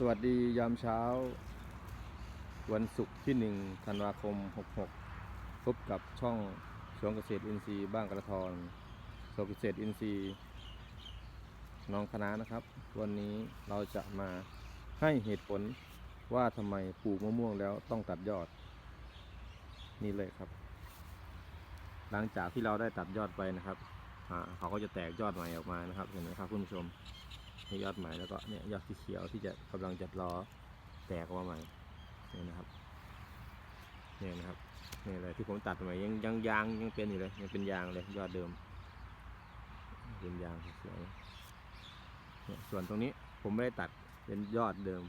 สวัสดียามเช้า วันศุกร์ที่ 1 ธันวาคม 66 พบกับช่องสวนเกษตรอินทรีย์บ้านกระทอนสวนเกษตรอินทรีย์น้องคณะนะครับ วันนี้เราจะมาให้เหตุผลว่าทำไมปลูกมะม่วงแล้วต้องตัดยอด นี่เลยครับ หลังจากที่เราได้ตัดยอดไปนะครับอ่าเขาก็จะแตกยอดใหม่ออกมานะครับ เห็นไหมครับคุณผู้ชม นี่ยอดใหม่แล้วก็เนี่ยยอดที่เขียวที่จะกำลังจะรอแตกออกมาใหม่เนี่ยนะครับเนี่ยนะครับนี่เลยที่ผมตัดใหม่ยังยังยางยังเป็นอยู่เลยยังเป็นยางเลยยอดเดิม เป็นยางเขียเนี่ยส่วนตรงนี้ผมไม่ได้ตัดเป็นยอดเดิม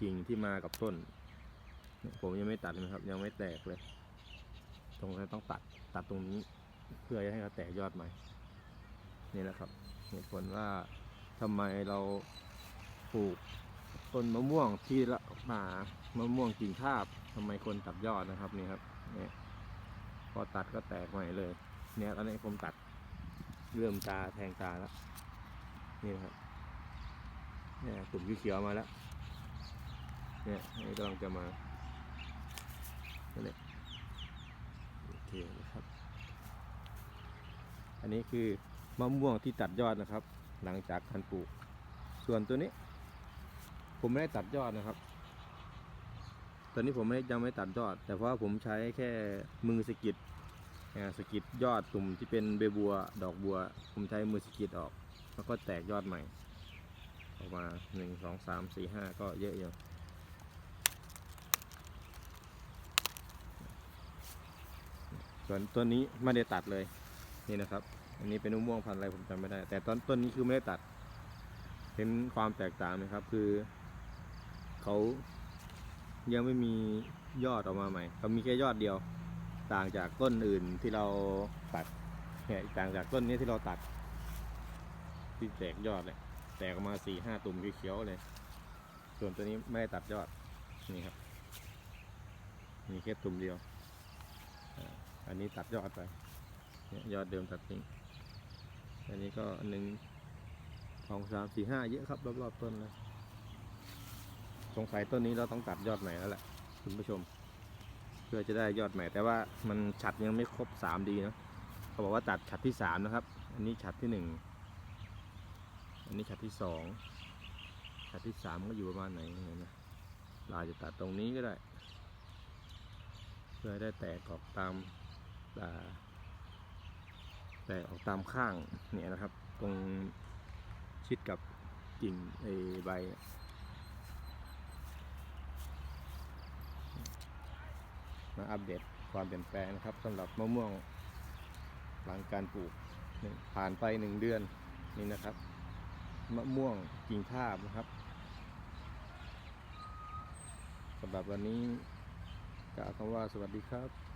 กิ่งที่มากับต้น ผมยังไม่ตัดนะครับ ยังไม่แตกเลย ตรงนี้ต้องตัดตัดตรงนี้ เพื่อจะให้เขาแตกยอดใหม่นี่แหละครับเหตุผลว่า ทำไมเราปลูกต้นมะม่วงที่ละมามะม่วงกิ่งทาบทำไมคนตัดยอดนะครับนี่ครับเนี่ยพอตัดก็แตกใหม่เลย เนี่ยตอนนี้ผมตัดเริ่มตาแทงตาแล้วนี่นะครับเนี่ยกลุ่มเขียวมาแล้วเนี่ยนี่กำลังจะมาเนี่ยโอเคนะครับ อันนี้คือมะม่วงที่ตัดยอดนะครับ หลังจากการปลูก ส่วนตัวนี้ ผมไม่ได้ตัดยอดนะครับ ตอนนี้ผมไม่ได้ยังไม่ตัดยอด แต่เพราะว่าผมใช้แค่มือสกิดสกิดยอดตุ่มที่เป็นใบบัว ดอกบัว ผมใช้มือสกิดออก แล้วก็แตกยอดใหม่ ออกมาหนึ่งสองสามสี่ห้าก็เยอะอยู่ส่วนต้นนี้ไม่ได้ตัดเลยนี่นะครับ อันนี้เป็นมะม่วงพันธุ์อะไรผมจำไม่ได้ แต่ตอนต้นนี้คือไม่ได้ตัด เห็นความแตกต่างไหมครับ คือเขายังไม่มียอดออกมาใหม่เขามีแค่ยอดเดียว ต่างจากต้นอื่นที่เราตัดเนี่ยต่างจากต้นนี้ที่เราตัด ที่แตกยอดเลยแตกออกมาสี่ห้าตุ่มเขียวๆเลย ส่วนตัวนี้ไม่ได้ตัดยอดนี่ครับ มีแค่ตุ่มเดียว อันนี้ตัดยอดไปยอดเดิมตัดทิ้ง นนี้ก็หนึ่งสองสามสี่ห้าเยอะครับ รอบๆต้นเลยสงสัยต้นนี้เราต้องตัดยอดใหม่แล้วแหละคุณผู้ชม เพื่อจะได้ยอดใหม่ แต่ว่ามันฉัดยังไม่ครบสามดีนะเขาบอกว่าตัดฉัดที่สามนะครับ อันนี้ฉัดที่หนึ่งอันนี้ฉัดที่สองฉัดที่สามก็อยู่ประมาณไหนเห็นไหมเราจะตัดตรงนี้ก็ได้ เพื่อได้แตกออกตามอ่า ตกออกตามข้างเนี่ยนะครับ ตรงชิดกับกิ่งไอ้ใบมาอัปเดตความเปลี่ยนแปลงนะครับสำหรับมะม่วงหลังการปลูกผ่านไปหนึ่งเดือนนี่นะครับ มะม่วงกิ่งทาบนะครับสำหรับวันนี้กล่าวคำว่าสวัสดีครับ